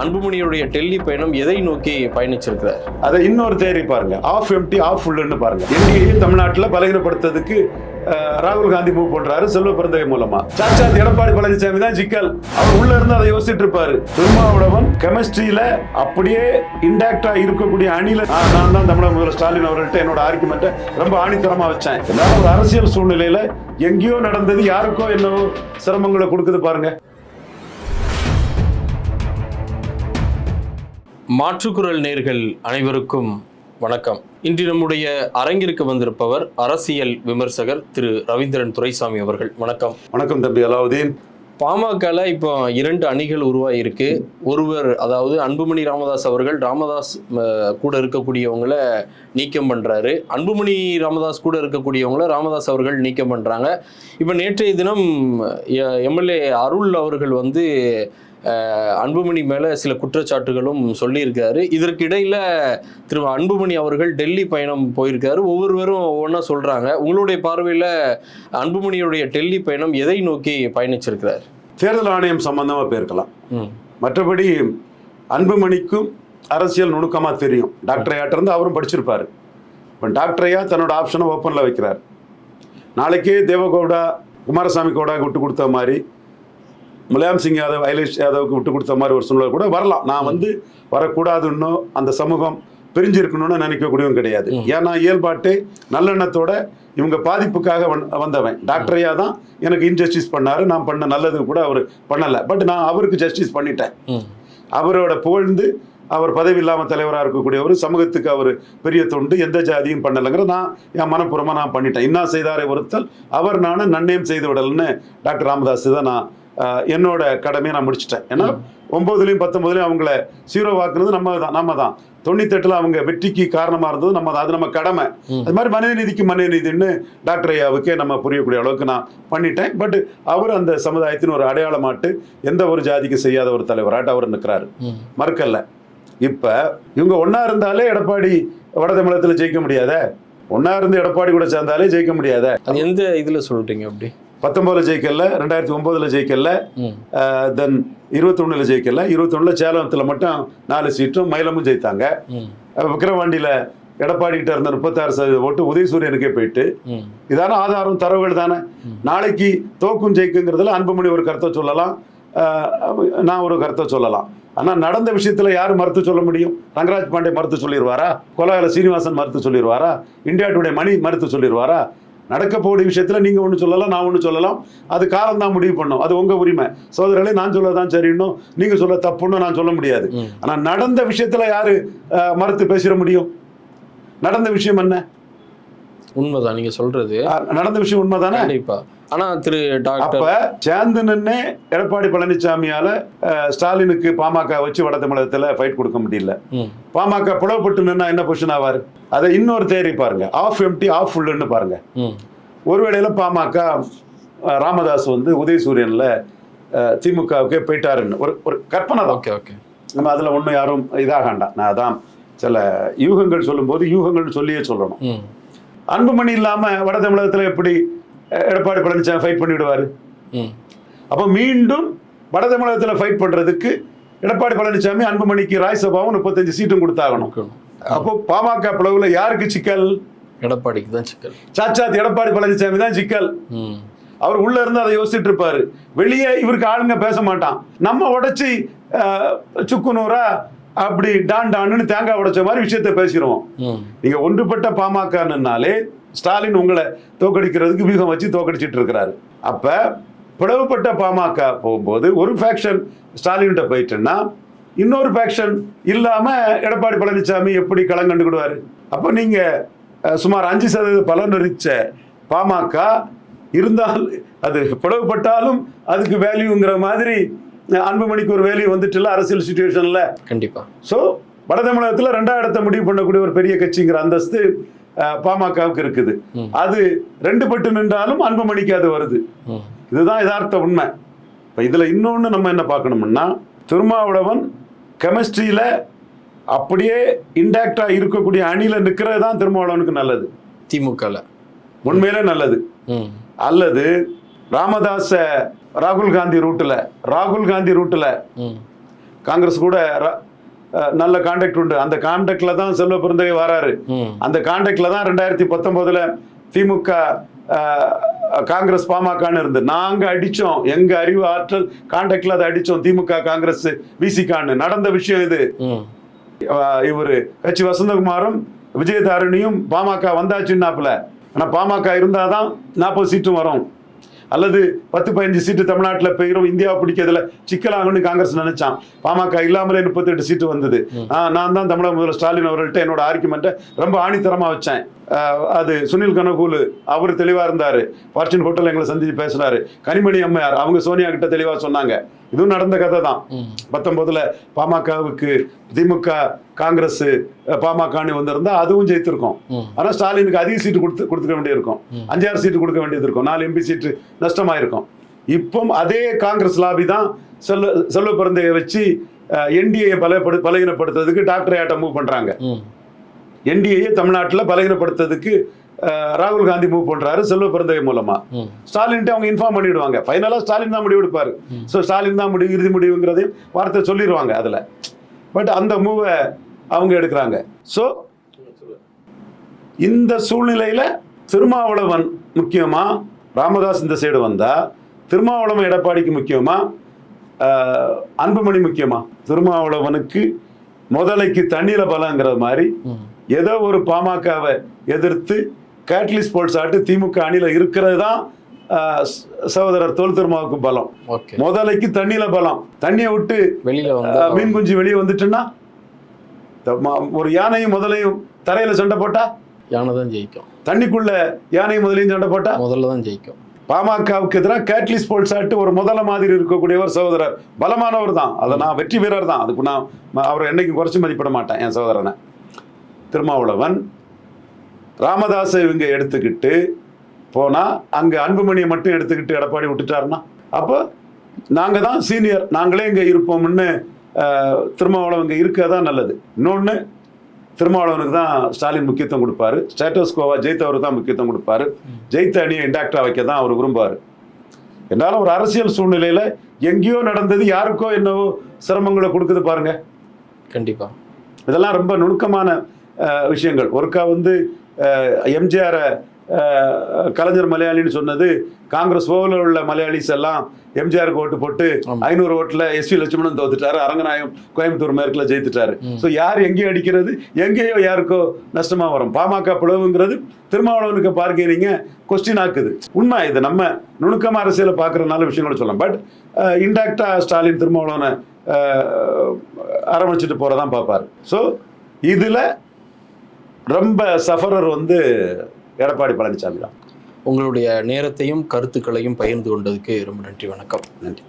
அன்புமணியுடைய டெல்லி பயணம் எதை நோக்கி பயணிச்சிருக்கிறார்? அதை இன்னொரு தேரி பாருங்க. ஆஃப் எம்டி ஆஃப் ஃபுல்லுன்னு பாருங்க. என்டிஏ தமிழ்நாட்டில் பலகீனப்படுத்துறதுக்கு ராகுல் காந்தி மூவ் பண்றாரு செல்வ பிறந்தவை மூலமா. சாட்சாத் எடப்பாடி பழனிசாமி தான் சிக்கல். அவர் உள்ள இருந்து அதை யோசிச்சுட்டு இருப்பாரு. திருமாவளவன் கெமிஸ்ட்ரியில அப்படியே இன்டாக்டா இருக்கக்கூடிய அணில நான் தான் தமிழக முதல்வர் ஸ்டாலின் அவர்கள்ட்ட என்னோட ஆர்குமெண்ட்டை ரொம்ப ஆணித்தரமா வச்சேன். ஒரு அரசியல் சூழ்நிலையில எங்கேயோ நடந்தது யாருக்கோ என்னவோ சிரமங்களை கொடுக்குது பாருங்க. மாற்றுக்குரல் நேர்கள் அனைவருக்கும் வணக்கம். இன்று நம்முடைய அரங்கிற்கு வந்திருப்பவர் அரசியல் விமர்சகர் திரு ரவீந்திரன் துரைசாமி அவர்கள். வணக்கம். வணக்கம் தம்பி அலாவுதீன். பாமகல இப்போ இரண்டு அணிகள் உருவாகியிருக்கு ஒருவர் அதாவது அன்புமணி ராமதாஸ் அவர்கள் ராமதாஸ் கூட இருக்கக்கூடியவங்கள நீக்கம் பண்றாரு. அன்புமணி ராமதாஸ் கூட இருக்கக்கூடியவங்கள ராமதாஸ் அவர்கள் நீக்கம் பண்றாங்க. இப்போ நேற்றைய தினம் எம்எல்ஏ அருள் அவர்கள் வந்து அன்புமணி மேல சில குற்றச்சாட்டுகளும் சொல்லியிருக்காரு. இதற்கு இடையில திரு அன்புமணி அவர்கள் டெல்லி பயணம் போயிருக்காரு. ஒவ்வொருவரும் ஒவ்வொன்றா சொல்றாங்க. உங்களுடைய பார்வையில அன்புமணியுடைய டெல்லி பயணம் எதை நோக்கி பயணிச்சிருக்கிறார்? தேர்தல் ஆணையம் சம்பந்தமா போயிருக்கலாம் மற்றபடி அன்புமணிக்கும் அரசியல் நுணுக்கமாக தெரியும். டாக்டர் ஐயாட்ட இருந்து அவரும் படிச்சிருப்பாரு. இப்போ டாக்டர் ஐயா தன்னோட ஆப்ஷனை ஓப்பனில் வைக்கிறார். நாளைக்கே தேவகவுடா குமாரசாமி கவுடாக்கு விட்டு கொடுத்த மாதிரி முலாயம் சிங் யாதவ் ஐலேஷ் யாதவுக்கு விட்டு கொடுத்த மாதிரி ஒரு சூழ்நிலை கூட வரலாம். நான் வந்து வரக்கூடாதுன்னோ அந்த சமூகம் பிரிஞ்சிருக்கணும்னு நினைக்கக்கூடியவன் கிடையாது. ஏன்னா இயல்பாட்டே நல்லெண்ணத்தோட இவங்க பாதிப்புக்காக வந்- வந்தவன். டாக்டர் ஐயா தான் எனக்கு இன்ஜஸ்டிஸ் பண்ணாரு நான் பண்ண நல்லது கூட அவர் பண்ணலை. பட் நான் அவருக்கு ஜஸ்டிஸ் பண்ணிட்டேன். அவரோட புகழ்ந்து அவர் பதவி இல்லாமல் தலைவராக இருக்கக்கூடியவர் சமூகத்துக்கு அவர் பெரிய தொண்டு எந்த ஜாதியும் பண்ணலைங்கிற நான் என் மனப்பூர்வமாக நான் பண்ணிட்டேன். இன்னா செய்தாரை ஒருத்தல் அவர் நானும் நன்னயம் செய்து விடல்னு டாக்டர் ராமதாஸ் தான் நான் என்னோட கடமையை நான் முடிச்சிட்டேன். ஏன்னா ஒன்பதுலையும் பத்தொன்பதுலையும் அவங்கள சீரோ வாக்குனது நம்ம தான் நம்ம தான். தொண்ணூத்தெட்டில் அவங்க வெற்றிக்கு காரணமாக இருந்தது நம்ம தான். அது நம்ம கடமை. அது மாதிரி மனித நீதிக்கு மனித நீதின்னு டாக்டர் ஐயாவுக்கே நம்ம புரியக்கூடிய அளவுக்கு நான் பண்ணிட்டேன். பட் அவர் அந்த சமுதாயத்தின் ஒரு அடையாளமாட்டு எந்த ஒரு ஜாதிக்கு செய்யாத ஒரு தலைவராட்டு அவர் நிற்கிறாரு மறுக்கல்ல. இப்ப இவங்க ஒண்ணா இருந்தாலே எடப்பாடி வட தமிழகத்துல ஜெயிக்க முடியாத? ஒண்ணா இருந்து எடப்பாடி கூட சேர்ந்தாலே ஜெயிக்க முடியாத? அது எந்த இதுல சொல்றீங்க அப்படி? பத்தொன்பதுல ஜெயிக்கல ரெண்டாயிரத்தி ஒன்பதுல ஜெயிக்கல தென் இருபத்தொன்னுல ஜெயிக்கல. இருபத்தொன்னுல சேலத்துல மட்டும் நாலு சீட்டும் மயிலமும் ஜெயித்தாங்க. விக்கிரவாண்டியில எடப்பாடி கிட்ட இருந்த முப்பத்தாறு சதவீத ஓட்டு உதயசூரியனுக்கே போயிட்டு. இதான ஆதாரம் தரவுகள் தானே. நாளைக்கு தோக்கும் ஜெயிக்குங்கிறதுல அன்புமணி ஒரு கருத்தை சொல்லலாம். நான் ஒரு கருத்தை சொல்லலாம். ஆனா நடந்த விஷயத்துல யார் மறுத்து சொல்ல முடியும்? ரங்கராஜ் பாண்டே மறுத்து சொல்லிடுவாரா கொலாயில சீனிவாசன் மறுத்து சொல்லிடுவாரா இந்தியா டுடே மணி மறுத்து சொல்லிடுவாரா நடக்க போகிற விஷயத்துல நீங்க ஒன்று சொல்லலாம் நான் ஒன்று சொல்லலாம். அது காலம் தான் முடிவு பண்ணும். அது உங்க உரிமை. சோதரர்களே நான் சொல்லதான் சரின்னும் நீங்க சொல்ல தப்புன்னு நான் சொல்ல முடியாது. ம். ஆனா நடந்த விஷயத்துல யாரு மறுத்து பேசிட முடியும்? நடந்த விஷயம் என்ன? உண்மைதான். நீங்க சொல்றது அஹ், நடந்த விஷயம் உண்மைதானே? கண்டிப்பா. ஆனா திரு அப்ப டாக்டர் சேர்ந்து நின்று எடப்பாடி பழனிசாமியால ஸ்டாலினுக்கு பாமக வச்சு வட தமிழகத்துல ஃபைட் கொடுக்க முடியல. பாமக புலப்பட்டு நின்னா என்ன பொசிஷன் ஆவாரு? அதை இன்னொரு தேரி பாருங்க. ஆஃப் எம்டி ஆஃப் ஃபுல்லுன்னு பாருங்க. ஒருவேளையில பாமக ராமதாஸ் வந்து உதயசூரியன்ல திமுகவுக்கே போயிட்டாருன்னு. ஒரு ஒரு கற்பனை தான். Okay okay. நம்ம அதுல ஒன்றும் யாரும் இதாகாண்டாம் நான் அதான் சில யூகங்கள் சொல்லும்போது யூகங்கள் சொல்லியே சொல்லணும். அன்புமணி இல்லாம வட தமிழகத்துல எப்படி எடப்பாடி பழனிசாமி ஃபைட் பண்ணிவிடுவாரு அப்போ மீண்டும் வட தமிழகத்தில் ஃபைட் பண்றதுக்கு எடப்பாடி பழனிசாமி அன்புமணிக்கு ராஜ்சபாவும் முப்பத்தஞ்சு சீட்டும் கொடுத்தாகணும். அப்போ பாமக பிளவுல யாருக்கு சிக்கல்? எடப்பாடிக்கு தான் சிக்கல். சாட்சாத் எடப்பாடி பழனிசாமி தான் சிக்கல். அவர் உள்ள இருந்து அதை யோசிச்சுட்டு இருப்பாரு. வெளியே இவருக்கு ஆளுங்க பேச மாட்டான். நம்ம உடைச்சி சுக்குநூறா அப்படி டான் டான்னு தேங்காய் உடைச்ச மாதிரி விஷயத்த பேசிடுவோம். நீங்க ஒன்றுபட்ட பாமகனாலே ஸ்டாலின் உங்களை தோக்கடிக்கிறதுக்கு வியூகம் வச்சு தோக்கடிச்சிட்டு இருக்கிறாரு. அப்ப பிளவுபட்ட பாமக போகும்போது ஒரு ஃபேக்ஷன் ஸ்டாலின்கிட்ட போயிட்டுன்னா இன்னொரு ஃபேக்ஷன் இல்லாம எடப்பாடி பழனிசாமி எப்படி களம் கண்டுக்கிடுவாரு? அப்போ நீங்க அஹ், சுமார் அஞ்சு சதவீத பலனளிச்ச பாமக இருந்தால் அது பிளவுபட்டாலும் அதுக்கு வேல்யூங்கிற மாதிரி அன்புமணிக்கு ஒரு வேல்யூ வந்துட்டுல அரசியல் சுச்சுவேஷன்ல கண்டிப்பா. ஸோ வட தமிழகத்தில் ரெண்டாம் இடத்தை முடிவு பண்ணக்கூடிய ஒரு பெரிய கட்சிங்கிற அந்தஸ்து பாமகவுக்கு இருக்குது. அது ரெண்டு பட்டு நின்றாலும் அன்புமணிக்கு அது வருது. இதுதான் யதார்த்த உண்மை. இப்போ இதில் இன்னொன்று நம்ம என்ன பார்க்கணும்னா திருமாவளவன் கெமிஸ்ட்ரியில் அப்படியே இன்டாக்டாக இருக்கக்கூடிய அணியில் நிற்கிறது தான் திருமாவளவனுக்கு நல்லது. திமுகல. உண்மையிலே நல்லது. அல்லது ராமதாஸ ராகுல் காந்தி ரூட்டில் ராகுல் காந்தி ரூட்டில் காங்கிரஸ் கூட நல்ல கான்டாக்ட் உண்டு. அந்த கான்டாக்ட்ல தான் செல்வ பிறந்தகை வராரு. அந்த கான்டாக்ட்ல தான் ரெண்டாயிரத்தி பத்தொன்பதுல திமுக காங்கிரஸ் பாமகன்னு இருந்து. நாங்க அடிச்சோம். எங்க அறிவு ஆற்றல் கான்டாக்ட்ல அதை அடிச்சோம். திமுக காங்கிரஸ் விசிகான்னு. நடந்த விஷயம் இது. இவரு கட்சி வசந்தகுமாரும் விஜயதாரணியும் பாமக வந்தாச்சுன்னாப்புல. ஆனா பாமக இருந்தாதான் நாற்பது சீட்டும் வரும். அல்லது பத்து பதினஞ்சு சீட்டு தமிழ்நாட்டில் போயிடும் இந்தியாவை பிடிக்கிறதுல சிக்கலாகும்னு காங்கிரஸ் நினைச்சான். பாமக இல்லாமலே முப்பத்தெட்டு சீட்டு வந்தது. நான் தான் தமிழக முதல்வர் ஸ்டாலின் அவர்கள்ட்ட என்னோட ஆர்குமெண்ட்டை ரொம்ப ஆணித்தரமா வச்சேன். அது சுனில் கனகூலு அவர் தெளிவா இருந்தாரு. ஃபார்ச்சூன் ஹோட்டல் எங்களை சந்திச்சு பேசினாரு. கனிமணி அம்மையார் அவங்க சோனியா கிட்ட தெளிவா சொன்னாங்க. இதுவும் நடந்த கதை தான். பத்தொன்பதுல பாமகவுக்கு திமுக காங்கிரஸ் பாமகன்னு வந்திருந்தா அதுவும் ஜெயித்திருக்கோம். ம். ஆனா ஸ்டாலினுக்கு அதிக சீட்டு கொடுத்து கொடுத்துக்க வேண்டியிருக்கும். அஞ்சாறு சீட்டு கொடுக்க வேண்டியது இருக்கும் நாலு எம்பி சீட்டு நஷ்டமாயிருக்கும். இப்போ அதே காங்கிரஸ் லாபி தான் செல்வ செல்வ பிறந்தையை வச்சு என்டிஏ பலப்படு பலகீனப்படுத்துறதுக்கு டாக்டர் ஆட்ட மூவ் பண்றாங்க ம் என்டிஏ தமிழ்நாட்டில் பலகீனப்படுத்துறதுக்கு ராகுல் காந்தி மூவ் பண்றாரு செல்வ பிறந்தகை மூலமா. ஸ்டாலின்ட்டு அவங்க இன்ஃபார்ம் பண்ணிடுவாங்க. ஃபைனலாக ஸ்டாலின் தான் முடிவு எடுப்பாரு. ஸோ ஸ்டாலின் தான் முடிவு இறுதி முடிவுங்கிறதையும் வார்த்தை சொல்லிடுவாங்க அதில். பட் அந்த மூவை அவங்க எடுக்கிறாங்க. ஸோ இந்த சூழ்நிலையில் திருமாவளவன் முக்கியமா ராமதாஸ் இந்த சைடு வந்தா திருமாவளவன் எடப்பாடிக்கு முக்கியமா ஆஹ், அன்புமணி முக்கியமா? திருமாவளவனுக்கு முதலைக்கு தண்ணீர பலங்கிற மாதிரி ஏதோ ஒரு பாமகவை எதிர்த்து கேட்லிஸ் போல்ஸ் ஆட்டு திமுக அணியில் இருக்கிறது தான் சகோதரர் தோல் திருமாவுக்கு பலம். முதலைக்கு தண்ணியில பலம். தண்ணியை விட்டு வெளியில மீன் குஞ்சு வெளியே வந்துட்டுன்னா ஒரு யானையும் முதலையும் தரையில சண்டை போட்டா? யானை தான் ஜெயிக்கும். தண்ணிக்குள்ள யானையும் முதலையும் சண்டை போட்டா? முதல்ல தான் ஜெயிக்கும். பாமகவுக்கு எதிராக கேட்லிஸ் போல்ஸ் ஆட்டு ஒரு முதல மாதிரி இருக்கக்கூடியவர் சகோதரர். பலமானவர் தான். அதை நான் வெற்றி வீரர் தான். அதுக்கு நான் அவரை என்னைக்கும் குறைச்சு மதிப்பிட மாட்டேன் என் சகோதரனை. திருமாவளவன் ராமதாஸை இவங்க எடுத்துக்கிட்டு போனா அங்க அன்புமணியை மட்டும் எடுத்துக்கிட்டு எடப்பாடி விட்டுட்டாருன்னா? அப்போ நாங்க தான் சீனியர் நாங்களே இங்க இருப்போம்னு திருமாவளவன் இங்க இருக்கதான் நல்லது. இன்னொன்னு திருமாவளவனுக்கு தான் ஸ்டாலின் முக்கியத்துவம் கொடுப்பாரு. ஸ்டேட்டஸ் கோவா ஜெயித்தவருக்கு தான் முக்கியத்துவம் கொடுப்பாரு. ஜெயித்த அணியை இன்டாக்டா வைக்க தான் அவர் விரும்புவார். என்றாலும் ஒரு அரசியல் சூழ்நிலையில எங்கேயோ நடந்தது யாருக்கோ என்னவோ சிரமங்களை கொடுக்குது பாருங்க. கண்டிப்பா. இதெல்லாம் ரொம்ப நுணுக்கமான விஷயங்கள். ஒருக்கா வந்து எம்ஜிஆரை கலைஞர் மலையாளின்னு சொன்னது காங்கிரஸ் ஓவில் உள்ள மலையாளிஸ் எல்லாம் எம்ஜிஆருக்கு ஓட்டு போட்டு. ஐநூறு ஓட்டுல எஸ்வி லட்சுமணன் தோத்துட்டாரு அரங்கநாயகம் கோயம்புத்தூர் மேற்குல ஜெயித்துட்டாரு. ஸோ யார் எங்கேயோ அடிக்கிறது எங்கேயோ யாருக்கோ நஷ்டமா வரும். பாமக பிளவுங்கிறது திருமாவளவனுக்கு பார்க்கிறீங்க கொஸ்டின் ஆக்குது. உண்மை இது. நம்ம நுணுக்கமா அரசியலை பார்க்கறதுனால விஷயங்களை சொல்லலாம். பட் இன்டாக்டா ஸ்டாலின் திருமாவளவனை அரவணைச்சிட்டு போறதான் பார்ப்பாரு. ஸோ இதுல ரொம்ப சஃபரர் வந்து எடப்பாடி பழனிசாமி தான். உங்களுடைய நேரத்தையும் கருத்துக்களையும் பகிர்ந்து கொண்டதுக்கு ரொம்ப நன்றி வணக்கம். நன்றி.